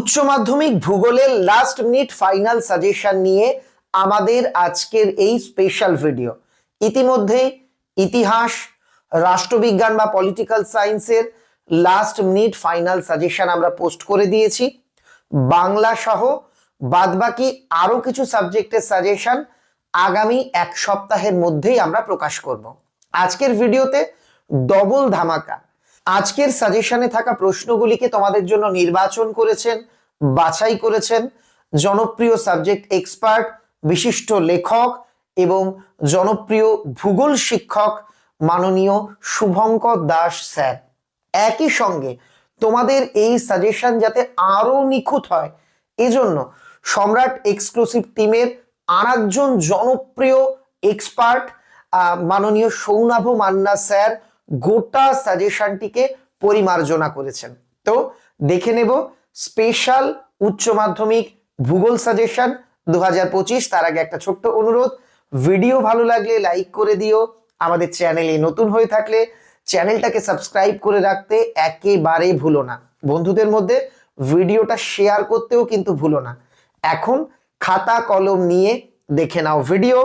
উচ্চ মাধ্যমিক ভূগোলের লাস্ট মিনিট ফাইনাল সাজেশন নিয়ে আমাদের আজকের এই স্পেশাল ভিডিও ইতিমধ্যে ইতিহাস, রাষ্ট্রবিজ্ঞান বা পলিটিক্যাল সায়েন্সের লাস্ট মিনিট ফাইনাল সাজেশন আমরা পোস্ট করে দিয়েছি। বাংলা সহ বাদবাকি আরও কিছু সাবজেক্টের সাজেশন আগামী এক সপ্তাহের মধ্যেই আমরা প্রকাশ করব। আজকের ভিডিওতে ডবল ধামাকা। আজকের সাজেশনে থাকা প্রশ্নগুলিকে তোমাদের জন্য নির্বাচন করেছেন, বাছাই করেছেন জনপ্রিয় সাবজেক্ট এক্সপার্ট বিশিষ্ট লেখক এবং জনপ্রিয় ভূগোল শিক্ষক মাননীয় শুভঙ্কর দাস স্যার। একই সঙ্গে তোমাদের এই সাজেশন যাতে আরও নিখুঁত হয়, এজন্য সম্রাট এক্সক্লুসিভ টিমের আর জনপ্রিয় এক্সপার্ট মাননীয় সৌনাভ মান্না স্যার গোটা সাজেশনটিকে পরিমার্জনা করেছেন। তো দেখে নেব, স্পেশাল উচ্চ মাধ্যমিক ভূগোল সাজেশন দু হাজার পঁচিশ, তার আগে একটা ছোট্ট অনুরোধ, ভিডিও ভালো লাগলে লাইক করে দিও, আমাদের চ্যানেলে নতুন হয়ে থাকলে চ্যানেলটাকে সাবস্ক্রাইব করে রাখতে একেবারে ভুলো না। বন্ধুদের মধ্যে ভিডিওটা শেয়ার করতেও কিন্তু ভুলো না। এখন খাতা কলম নিয়ে দেখে নাও ভিডিও,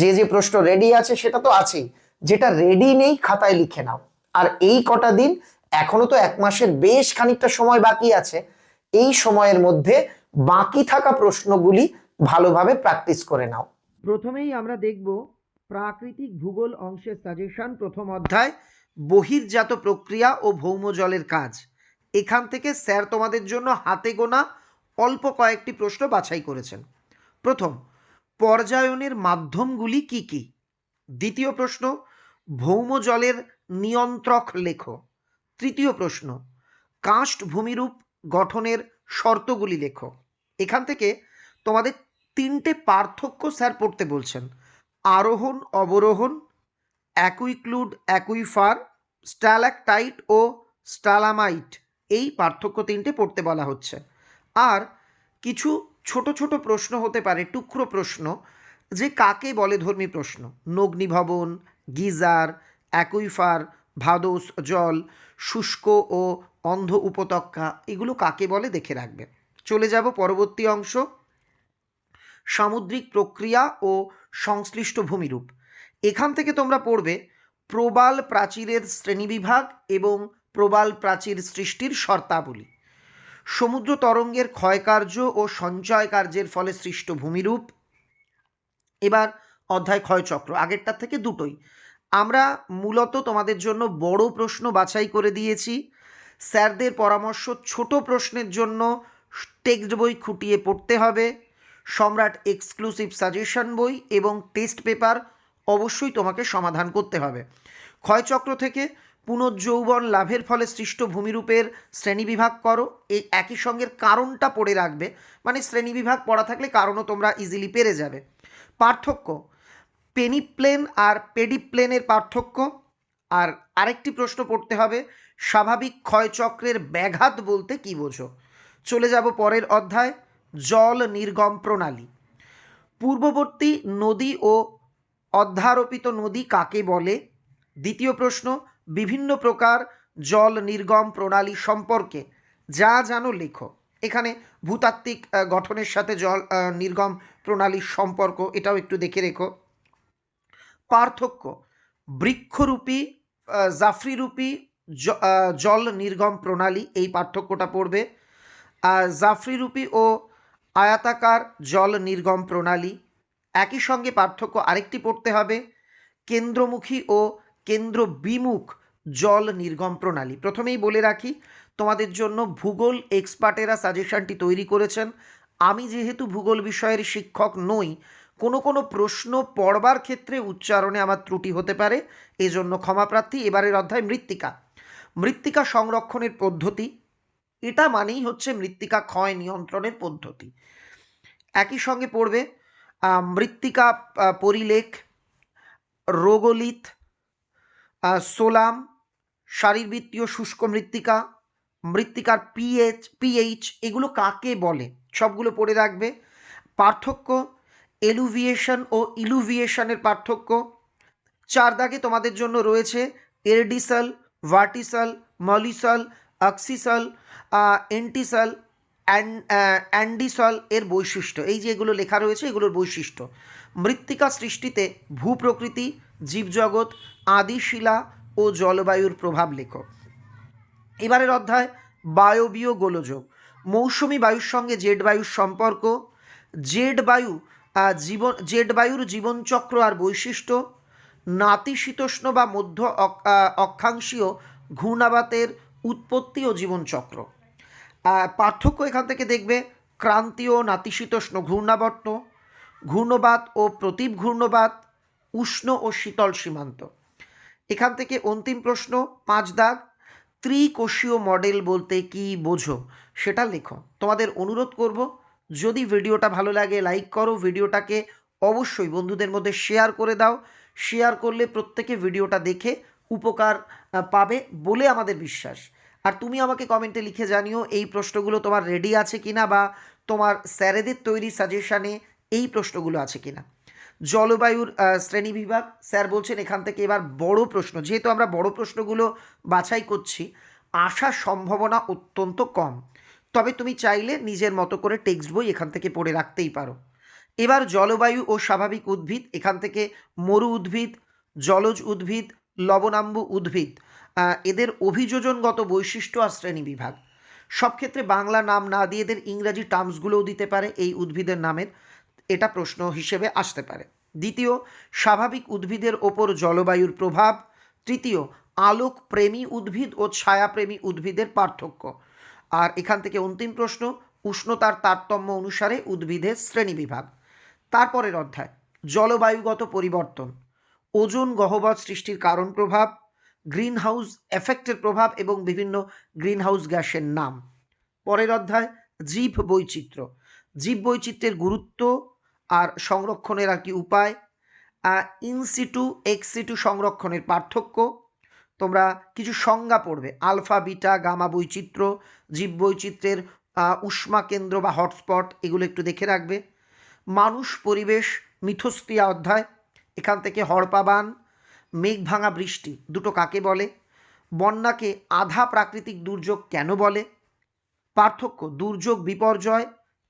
যে যে প্রশ্ন রেডি আছে সেটা তো আছেই। যেটা রেডি নেই, খাতায় লিখে নাও। আর এই কটা দিন, এখনও তো এক মাসের বেশ খানিকটা সময় বাকি আছে, এই সময়ের মধ্যে বাকি থাকা প্রশ্নগুলি ভালোভাবে প্র্যাকটিস করে নাও। প্রথমেই আমরা দেখব প্রাকৃতিক ভূগোল অংশের সাজেশন প্রথম অধ্যায়, বহির্জাত প্রক্রিয়া ও ভৌমজলের কাজ। এখান থেকে স্যার তোমাদের জন্য হাতে গোনা অল্প কয়েকটি প্রশ্ন বাছাই করেছেন। প্রথম, পর্যায়নের মাধ্যমগুলি কি কি? দ্বিতীয় প্রশ্ন ভৌমজলের নিয়ন্ত্রক লেখো। তৃতীয় প্রশ্ন কাস্ট ভূমিরূপ গঠনের শর্তগুলি লেখো। এখান থেকে তোমাদের তিনটে পার্থক্য স্যার পড়তে বলছেন। আরোহণ, অবরোহণ, অ্যাকুইক্লুড, অ্যাকুইফার, স্ট্যালাকটাইট ও স্টালামাইট এই পার্থক্য তিনটে পড়তে বলা হচ্ছে। আর কিছু ছোট ছোট প্রশ্ন হতে পারে, টুকরো প্রশ্ন, যে কাকে বলে ধর্মী প্রশ্ন? নগ্নিভবন গিজার, অ্যাকুইফার, ভাদোস জল, শুষ্ক ও অন্ধ উপত্যকা, এগুলো কাকে বলে দেখে রাখবে চলে যাব পরবর্তী অংশ। সামুদ্রিক প্রক্রিয়া ও সংশ্লিষ্ট ভূমিরূপ। এখান থেকে তোমরা পড়বে প্রবাল প্রাচীরের শ্রেণীবিভাগ এবং প্রবাল প্রাচীর সৃষ্টির শর্তাবলী। সমুদ্র তরঙ্গের ক্ষয়কার্য ও সঞ্চয় কার্যের ফলে সৃষ্ট ভূমিরূপ। এবার অধ্যায় ক্ষয়চক্র, আগেরটার থেকে দুটোই। আমরা মূলত তোমাদের জন্য বড় প্রশ্ন বাছাই করে দিয়েছি। স্যারদের পরামর্শ ছোট প্রশ্নের জন্য টেক্সট বই খুঁটিয়ে পড়তে হবে। সম্রাট এক্সক্লুসিভ সাজেশন বই এবং টেস্ট পেপার অবশ্যই তোমাকে সমাধান করতে হবে। ক্ষয়চক্র থেকে পুনর্যৌবন লাভের ফলে সৃষ্ট ভূমিরূপের শ্রেণীবিভাগ করো। এই একই সঙ্গে কারণটা পড়ে রাখবে। মানে শ্রেণীবিভাগ পড়া থাকলে কারণও তোমরা ইজিলি পেরে যাবে। পার্থক্য পেনিপ্লেন আর পেডিপ্লেনের পার্থক্য। আর আরেকটি প্রশ্ন পড়তে হবে, স্বাভাবিক ক্ষয়চক্রের ব্যাঘাত বলতে কি বোঝো? চলে যাব পরের অধ্যায়, জল নির্গম প্রণালী। পূর্ববর্তী নদী ও অধ্যারোপিত নদী কাকে বলে? দ্বিতীয় প্রশ্ন, বিভিন্ন প্রকার জল নির্গম প্রণালী সম্পর্কে যা জানো লেখো এখানে ভূতাত্ত্বিক গঠনের সাথে জল নির্গম প্রণালীর সম্পর্ক, এটাও একটু দেখে রেখো। পার্থক্য। বৃক্ষরূপী জাফরিরূপী জল নির্গম প্রণালী এই পার্থক্যটা পড়বে। জাফরিরূপী ও আয়াতাকার জল নির্গম প্রণালী একই সঙ্গে পার্থক্য আরেকটি পড়তে হবে। কেন্দ্রমুখী ও কেন্দ্র বিমুখ জল নির্গম প্রণালী। প্রথমেই বলে রাখি, তোমাদের জন্য ভূগোল এক্সপার্টেরা সাজেশনটি তৈরি করেছেন। আমি যেহেতু ভূগোল বিষয়ের শিক্ষক নই কোনো কোনো প্রশ্ন পড়বার ক্ষেত্রে উচ্চারণে আমার ত্রুটি হতে পারে, এজন্য ক্ষমাপ্রার্থী এবারের অধ্যায় মৃত্তিকা। মৃত্তিকা সংরক্ষণের পদ্ধতি, এটা মানেই হচ্ছে মৃত্তিকা ক্ষয় নিয়ন্ত্রণের পদ্ধতি। একই সঙ্গে পড়বে মৃত্তিকা পরিলেখ রোগলিত সোলাম, শারীরবৃত্তীয় শুষ্ক মৃত্তিকা, মৃত্তিকার পিএইচ পিএইচ এগুলো কাকে বলে? সবগুলো পড়ে রাখবে। পার্থক্য এলুভিয়েশন ও ইলুভিয়েশনের পার্থক্য। চার দাগে তোমাদের জন্য রয়েছে এরডিসাল, ভার্টিসাল, মলিসাল, অক্সিসাল এন্টিসাল, অ্যান- অ্যান্ডিসল এর বৈশিষ্ট্য। এই যে এগুলো লেখা রয়েছে, এগুলোর বৈশিষ্ট্য। মৃত্তিকা সৃষ্টিতে ভূপ্রকৃতি, জীবজগৎ, আদিশিলা ও জলবায়ুর প্রভাব লেখো এবারের অধ্যায়, বায়বীয় গোলযোগ। মৌসুমি বায়ুর সঙ্গে জেড বায়ুর সম্পর্ক। জেড বায়ু জীবন জেড বায়ুর জীবনচক্র আর বৈশিষ্ট্য, নাতিশীতোষ্ণ বা মধ্য অক্ষাংশীয় ঘূর্ণাবাতের উৎপত্তি ও জীবনচক্র। পার্থক্য এখান থেকে দেখবে, ক্রান্তীয় নাতিশীতোষ্ণ ঘূর্ণাবর্ত, ঘূর্ণবাত ও প্রতীপ ঘূর্ণবাত, উষ্ণ ও শীতল সীমান্ত। এখান থেকে অন্তিম প্রশ্ন, পাঁচ দাগ, ত্রিকোষীয় মডেল বলতে কি বোঝো সেটা লেখো। তোমাদের অনুরোধ করব যদি ভিডিওটা ভালো লাগে লাইক করো। ভিডিওটাকে অবশ্যই বন্ধুদের মধ্যে শেয়ার করে দাও। শেয়ার করলে প্রত্যেকে ভিডিওটা দেখে উপকার পাবে বলে আমাদের বিশ্বাস। আর তুমি আমাকে কমেন্টে লিখে জানিও এই প্রশ্নগুলো তোমার রেডি আছে কিনা বা তোমার স্যারেদের তৈরি সাজেশানে এই প্রশ্নগুলো আছে কিনা। জলবায়ুর আহ, শ্রেণীবিভাগ স্যার বলছেন এখান থেকে এবার বড় প্রশ্ন। যেহেতু আমরা বড় প্রশ্নগুলো বাছাই করছি আসার সম্ভাবনা অত্যন্ত কম। তবে তুমি চাইলে নিজের মতো করে টেক্সট বই এখান থেকে পড়ে রাখতেই পারো। এবার জলবায়ু ও স্বাভাবিক উদ্ভিদ, এখান থেকে মরু উদ্ভিদ, জলজ উদ্ভিদ, লবণাম্বু উদ্ভিদ এদের অভিযোজনগত বৈশিষ্ট্য আর শ্রেণীবিভাগ সব ক্ষেত্রে বাংলা নাম না দিয়ে এদের ইংরাজি টার্মসগুলোও দিতে পারে এই উদ্ভিদের নামের, এটা প্রশ্ন হিসেবে আসতে পারে। দ্বিতীয়, স্বাভাবিক উদ্ভিদের ওপর জলবায়ুর প্রভাব। তৃতীয় আলোক প্রেমী উদ্ভিদ ও ছায়াপ্রেমী উদ্ভিদের পার্থক্য। আর এখান থেকে অন্তিম প্রশ্ন, উষ্ণতার তারতম্য অনুসারে উদ্ভিদের শ্রেণীবিভাগ তারপরের অধ্যায়, জলবায়ুগত পরিবর্তন। ওজন গহ্বর সৃষ্টির কারণ প্রভাব গ্রিন হাউস এফেক্টের প্রভাব এবং বিভিন্ন গ্রিন হাউস গ্যাসের নাম। পরের অধ্যায়, জীব বৈচিত্র্য। জীব বৈচিত্র্যের গুরুত্ব আর সংরক্ষণের আর কি উপায়? ইনসিটু এক্সিটু সংরক্ষণের পার্থক্য। তোমরা কিছু সংজ্ঞা পড়বে। আলফা, বিটা, গামা বৈচিত্র্য, জীব বৈচিত্র্যের উষ্মা কেন্দ্র বা হটস্পট, এগুলো একটু দেখে রাখবে। মানুষ, পরিবেশ, মিথস্ক্রিয়া অধ্যায়, এখান থেকে হড়পাবান, মেঘ ভাঙা বৃষ্টি, দুটো কাকে বলে? বন্যাকে আধা প্রাকৃতিক দুর্যোগ কেন বলে? পার্থক্য, দুর্যোগ, বিপর্যয়,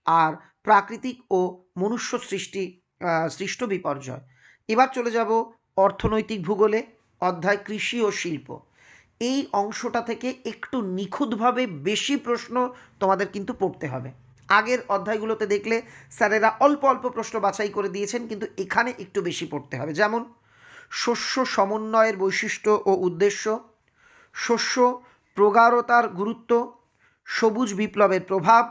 আর প্রাকৃতিক ও মনুষ্য সৃষ্টি সৃষ্ট বিপর্যয়। এবার চলে যাব অর্থনৈতিক ভূগোলে। অধ্যায় কৃষি ও শিল্প। এই অংশটা থেকে একটু নিখুঁতভাবে বেশি প্রশ্ন তোমাদের কিন্তু পড়তে হবে। আগের অধ্যায়গুলোতে দেখলে স্যারেরা অল্প অল্প প্রশ্ন বাছাই করে দিয়েছেন, কিন্তু এখানে একটু বেশি পড়তে হবে। যেমন, শস্য সমন্বয়ের বৈশিষ্ট্য ও উদ্দেশ্য, শস্য প্রগাঢ়তার গুরুত্ব, সবুজ বিপ্লবের প্রভাব,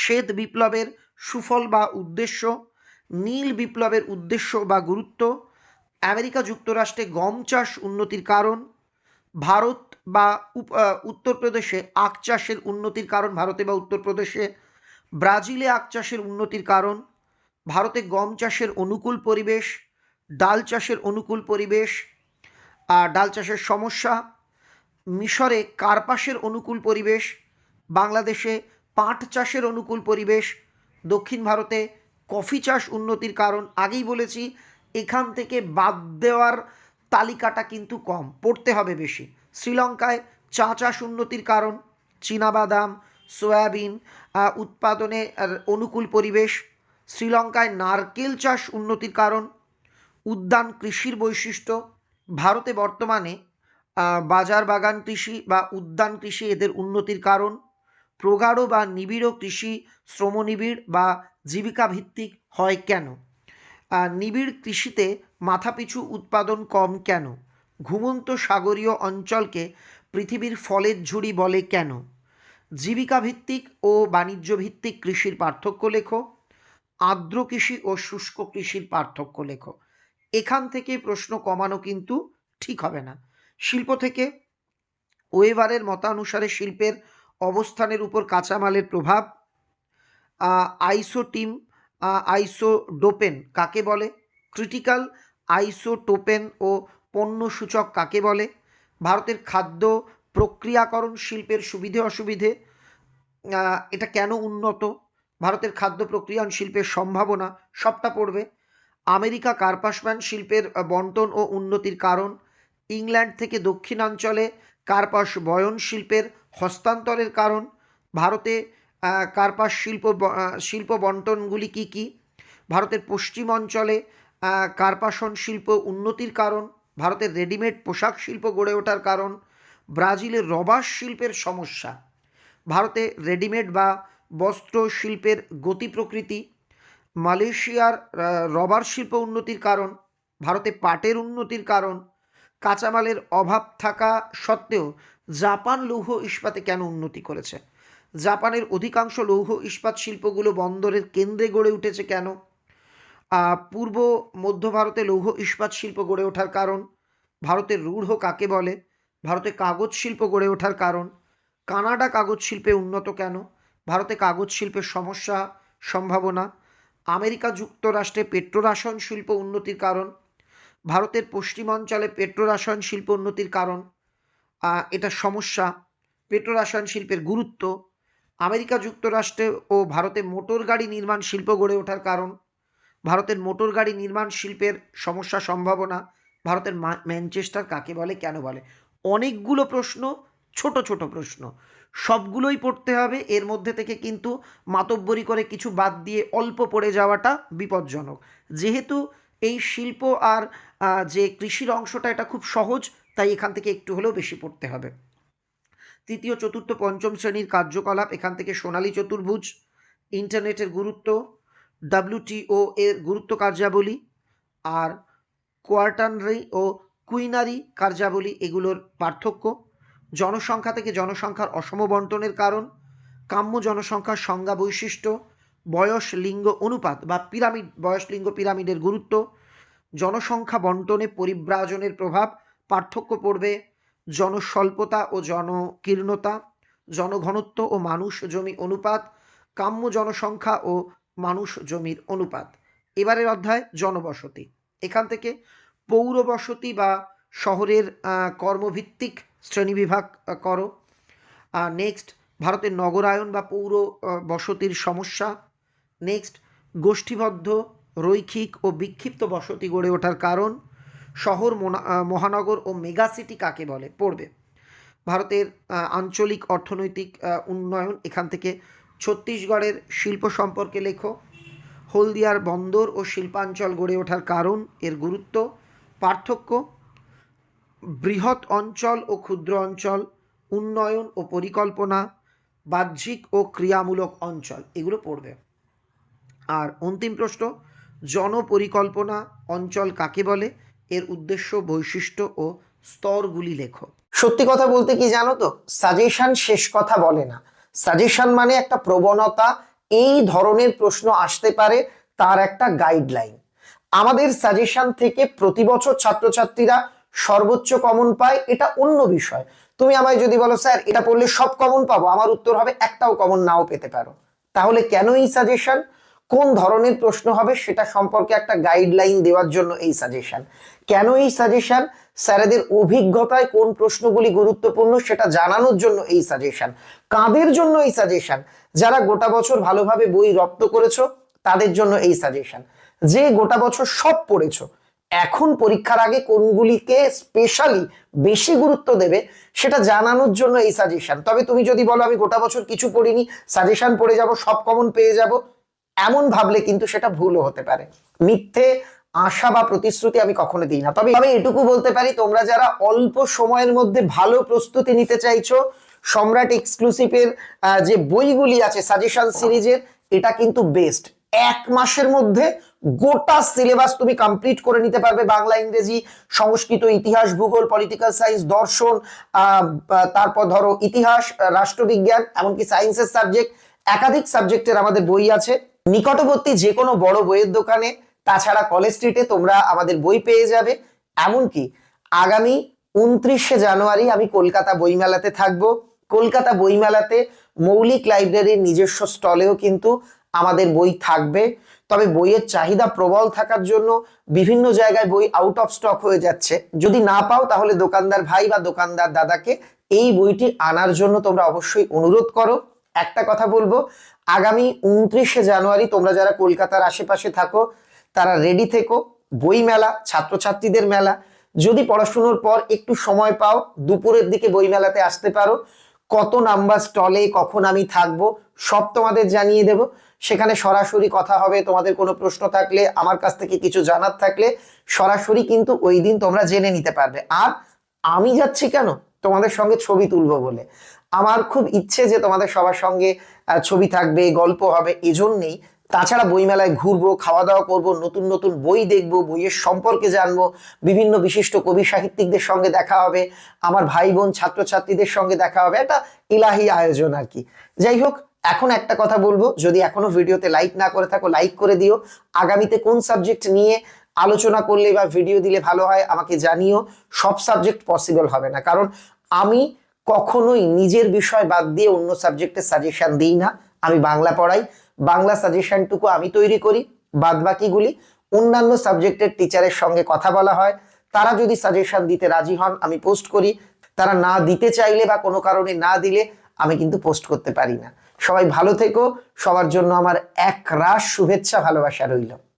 শ্বেত বিপ্লবের সুফল বা উদ্দেশ্য, নীল বিপ্লবের উদ্দেশ্য বা গুরুত্ব আমেরিকা যুক্তরাষ্ট্রে গম চাষ উন্নতির কারণ, ভারত বা উত্তরপ্রদেশে আখ চাষের উন্নতির কারণ, ভারতে বা উত্তরপ্রদেশে ব্রাজিলে আখ চাষের উন্নতির কারণ, ভারতে গম চাষের অনুকূল পরিবেশ, ডাল চাষের অনুকূল পরিবেশ আর ডাল চাষের সমস্যা, মিশরে কার্পাসের অনুকূল পরিবেশ, বাংলাদেশে পাট চাষের অনুকূল পরিবেশ, দক্ষিণ ভারতে কফি চাষ উন্নতির কারণ, আগেই বলেছি এখান থেকে বাদ দেওয়ার তালিকাটা কিন্তু কম, পড়তে হবে বেশি। শ্রীলঙ্কায় চা চাষ উন্নতির কারণ, চীনাবাদাম, সয়াবিন উৎপাদনে অনুকূল পরিবেশ। শ্রীলঙ্কায় নারকেল চাষ উন্নতির কারণ, উদ্যান কৃষির বৈশিষ্ট্য। ভারতে বর্তমানে বাজার বাগান কৃষি বা উদ্যান কৃষি এদের উন্নতির কারণ। প্রগাঢ় বা নিবিড় কৃষি, শ্রমনিবিড় বা জীবিকা ভিত্তিক হয় কেন? নিবিড় কৃষিতে মাথাপিছু উৎপাদন কম কেন? ঘুমন্ত সাগরীয় অঞ্চলকে পৃথিবীর ফলের ঝুড়ি বলে কেন? জীবিকা ভিত্তিক ও বাণিজ্য ভিত্তিক কৃষির পার্থক্য লেখো। আর্দ্র কৃষি ও শুষ্ক কৃষির পার্থক্য লেখো। এখান থেকে প্রশ্ন কমানো কিন্তু ঠিক হবে না। শিল্প থেকে ওয়েবারের মতানুসারে শিল্পের অবস্থানের উপর কাঁচামালের প্রভাব আইসোটিম আইসোডোপেন কাকে বলে? ক্রিটিক্যাল আইসোটোপেন ও পণ্য সূচক কাকে বলে? ভারতের খাদ্য প্রক্রিয়াকরণ শিল্পের সুবিধে অসুবিধে এটা কেন উন্নত? ভারতের খাদ্য প্রক্রিয়ান শিল্পের সম্ভাবনা, সবটা পড়বে। আমেরিকা কার্পাসম্যান শিল্পের বন্টন ও উন্নতির কারণ, ইংল্যান্ড থেকে দক্ষিণাঞ্চলে কার্পাস বয়ন শিল্পের হস্তান্তরের কারণ, ভারতে কার্পাস শিল্প শিল্প বন্টনগুলি কি কি? ভারতের পশ্চিম অঞ্চলে কার্পাসন শিল্প উন্নতির কারণ, ভারতের রেডিমেড পোশাক শিল্প গড়ে ওঠার কারণ, ব্রাজিলের রবার শিল্পের সমস্যা, ভারতে রেডিমেড বা বস্ত্র শিল্পের গতি প্রকৃতি, মালয়েশিয়ার রবার শিল্প উন্নতির কারণ, ভারতে পাটের উন্নতির কারণ, কাঁচামালের অভাব থাকা সত্ত্বেও জাপান লৌহ ইস্পাতে কেন উন্নতি করেছে? জাপানের অধিকাংশ লৌহ ইস্পাত শিল্পগুলো বন্দরের কেন্দ্রে গড়ে উঠেছে কেন? পূর্ব মধ্য ভারতে লৌহ ইস্পাত শিল্প গড়ে ওঠার কারণ, ভারতের রূঢ় কাকে বলে? ভারতে কাগজ শিল্প গড়ে ওঠার কারণ, কানাডা কাগজ শিল্পে উন্নত কেন? ভারতে কাগজ শিল্পের সমস্যা, সম্ভাবনা, আমেরিকা যুক্তরাষ্ট্রে পেট্রোরাসায়ন শিল্প উন্নতির কারণ, ভারতের পশ্চিমাঞ্চলে পেট্রোরাসায়ন শিল্প উন্নতির কারণ এটা সমস্যা, পেট্রোরাসায়ন শিল্পের গুরুত্ব আমেরিকা যুক্তরাষ্ট্রে ও ভারতে মোটর গাড়ি নির্মাণ শিল্প গড়ে ওঠার কারণ। ভারতের মোটর গাড়ি নির্মাণ শিল্পের সমস্যা সম্ভাবনা ভারতের ম্যানচেস্টার কাকে বলে, কেন বলে? অনেকগুলো প্রশ্ন, ছোট ছোট প্রশ্ন। সবগুলোই পড়তে হবে, এর মধ্যে থেকে কিন্তু মাতব্বরি করে কিছু বাদ দিয়ে অল্প পড়ে যাওয়াটা বিপজ্জনক। যেহেতু এই শিল্প আর যে কৃষির অংশটা, এটা খুব সহজ, তাই এখান থেকে একটু হলেও বেশি পড়তে হবে। তৃতীয়, চতুর্থ, পঞ্চম শ্রেণির কার্যকলাপ, এখান থেকে সোনালী চতুর্ভুজ, ইন্টারনেটের গুরুত্ব ডাব্লিউটিও এর গুরুত্ব কার্যাবলী, আর কোয়ার্টানরি ও কুইনারি কার্যাবলী এগুলোর পার্থক্য, জনসংখ্যা থেকে জনসংখ্যার অসম বন্টনের কারণ, কাম্য জনসংখ্যার সংজ্ঞা বৈশিষ্ট্য, বয়স, লিঙ্গ অনুপাত বা পিরামিড, বয়স, লিঙ্গ পিরামিডের গুরুত্ব, জনসংখ্যা বন্টনে পরিব্রাজনের প্রভাব, পার্থক্য পড়বে জনস্বল্পতা ও জনকীর্ণতা, জনঘনত্ব ও মানুষ জমি অনুপাত, কাম্য জনসংখ্যা ও মানুষ জমির অনুপাত। এবারের অধ্যায় জনবসতি। এখান থেকে পৌর বসতি বা শহরের কর্মভিত্তিক শ্রেণীবিভাগ করো। নেক্সট ভারতের নগরায়ন বা পৌর বসতির সমস্যা। নেক্সট গোষ্ঠীবদ্ধ, রৈখিক ও বিক্ষিপ্ত বসতি গড়ে ওঠার কারণ। শহর মহানগর ও মেগাসিটি কাকে বলে? পড়বে। ভারতের আঞ্চলিক অর্থনৈতিক উন্নয়ন, এখান থেকে ছত্তিশগড়ের শিল্প সম্পর্কে লেখো। হলদিয়ার বন্দর ও শিল্পাঞ্চল গড়ে ওঠার কারণ, এর গুরুত্ব, পার্থক্য, বৃহৎ অঞ্চল ও ক্ষুদ্র অঞ্চল, উন্নয়ন ও পরিকল্পনা, বাহ্যিক ও ক্রিয়ামূলক অঞ্চল, এগুলো পড়বে। আর অন্তিম প্রশ্ন, জনপরিকল্পনা অঞ্চল কাকে বলে? এর উদ্দেশ্য, বৈশিষ্ট্য ও স্তরগুলি লেখো। সত্যি কথা বলতে কি জানো তো? সাজেশন শেষ কথা বলে না। সাজেশন মানে একটা প্রবণতা, এই ধরনের প্রশ্ন আসতে পারে তার একটা গাইডলাইন আমাদের সাজেশন থেকে প্রতি বছর ছাত্রছাত্রীরা সর্বোচ্চ কমন পায়, এটা অন্য বিষয়। তুমি আমায় যদি বলো, স্যার, এটা পড়লে সব কমন পাবো, আমার উত্তর হবে একটাও কমন নাও পেতে পারো। তাহলে কেন এই সাজেশন কোন ধরনের প্রশ্ন হবে সেটা সম্পর্কে একটা গাইডলাইন দেওয়ার জন্য এই সাজেশন কেন এই সাজেশন স্যারেদের অভিজ্ঞতায় কোন প্রশ্নগুলি গুরুত্বপূর্ণ সেটা জানানোর জন্য এই সাজেশন কাদের জন্য এই সাজেশন যারা গোটা বছর ভালোভাবে বই রপ্ত করেছ, তাদের জন্য এই সাজেশন যে গোটা বছর সব পড়েছো, এখন পরীক্ষার আগে কোনগুলিকে স্পেশালি বেশি গুরুত্ব দেবে সেটা জানানোর জন্য এই সাজেশন তবে তুমি যদি বলো, আমি গোটা বছর কিছু পড়িনি সাজেশন পড়ে যাব, সব কমন পেয়ে যাব এমন ভাবলে কিন্তু সেটা ভুলও হতে পারে। মিথ্যে আশা বা প্রতিশ্রুতি আমি কখনো দিই না। তবে আমি এটুকু বলতে পারি, তোমরা যারা অল্প সময়ের মধ্যে ভালো প্রস্তুতি নিতে চাইছো, সম্রাট এক্সক্লুসিভের যে বইগুলি আছে, সাজেশন সিরিজের, এটা কিন্তু বেস্ট। এক মাসের মধ্যে গোটা সিলেবাস তুমি কমপ্লিট করে নিতে পারবে বাংলা, ইংরেজি, সংস্কৃত, ইতিহাস, ভূগোল, পলিটিক্যাল সায়েন্স দর্শন তারপর ধরো ইতিহাস, রাষ্ট্রবিজ্ঞান, এমনকি সায়েন্সের সাবজেক্ট, একাধিক সাবজেক্টের আমাদের বই আছে। নিকটবর্তী যে কোনো বড় বইয়ের দোকানে, তাছাড়া কলেজ স্ট্রিটে তোমরা আমাদের বই পেয়ে যাবে। এমনকি আগামী উনত্রিশে জানুয়ারি আমি কলকাতা বইমেলাতে থাকব। কলকাতা বইমেলাতে মৌলিক লাইব্রেরির নিজস্ব স্টলেও কিন্তু আমাদের বই থাকবে। তবে বইয়ের চাহিদা প্রবল থাকার জন্য বিভিন্ন জায়গায় বই আউট অফ স্টক হয়ে যাচ্ছে। যদি না পাও তাহলে দোকানদার ভাই বা দোকানদার দাদাকে এই বইটি আনার জন্য তোমরা অবশ্যই অনুরোধ করো। একটা কথা বলব, আগামী উনত্রিশে জানুয়ারি তোমরা যারা কলকাতার আশেপাশে থাকো, তারা রেডি থেকো। বই মেলা, ছাত্রছাত্রীদের মেলা। যদি পড়াশুনোর পর একটু সময় পাও, দুপুরের দিকে বই মেলাতে আসতে পারো। কত নাম্বার স্টলে কখন আমি থাকব, সব তোমাদের জানিয়ে দেব। সেখানে সরাসরি কথা হবে, তোমাদের কোনো প্রশ্ন থাকলে, আমার কাছ থেকে কিছু জানার থাকলে, সরাসরি কিন্তু ওই দিন তোমরা জেনে নিতে পারবে। আর আমি যাচ্ছি কেন? তোমাদের সঙ্গে ছবি তুলবো বলে। আমার খুব ইচ্ছে যে তোমাদের সবার সঙ্গে ছবি থাকবে, গল্প হবে, এজন্যেই। তাছাড়া বইমেলায় ঘুরবো খাওয়া দাওয়া করব, নতুন নতুন বই দেখব, বইয়ের সম্পর্কে জানব, বিভিন্ন বিশিষ্ট কবি সাহিত্যিকদের সঙ্গে দেখা হবে, আমার ভাই বোন ছাত্রছাত্রীদের সঙ্গে দেখা হবে, একটা ইলাহি আয়োজন আর কি। যাই হোক, এখন একটা কথা বলব, যদি এখনও ভিডিওতে লাইক না করে থাকো, লাইক করে দিও। আগামীতে কোন সাবজেক্ট নিয়ে আলোচনা করলে বা ভিডিও দিলে ভালো হয়, আমাকে জানিও। সব সাবজেক্ট পসিবল হবে না, কারণ আমি কখনোই নিজের বিষয় বাদ দিয়ে অন্য সাবজেক্টের সাজেশন দিই না। আমি বাংলা পড়াই। বাংলা সাজেশনটুকু আমি তৈরি করি বাদ বাকিগুলি অন্যান্য সাবজেক্টের টিচারের সঙ্গে কথা বলা হয়। তারা যদি সাজেশন দিতে রাজি হন, আমি পোস্ট করি। তারা না দিতে চাইলে বা কোনো কারণে না দিলে, আমি কিন্তু পোস্ট করতে পারি না। সবাই ভালো থেকো। সবার জন্য আমার এক রাশ শুভেচ্ছা, ভালোবাসা রইল।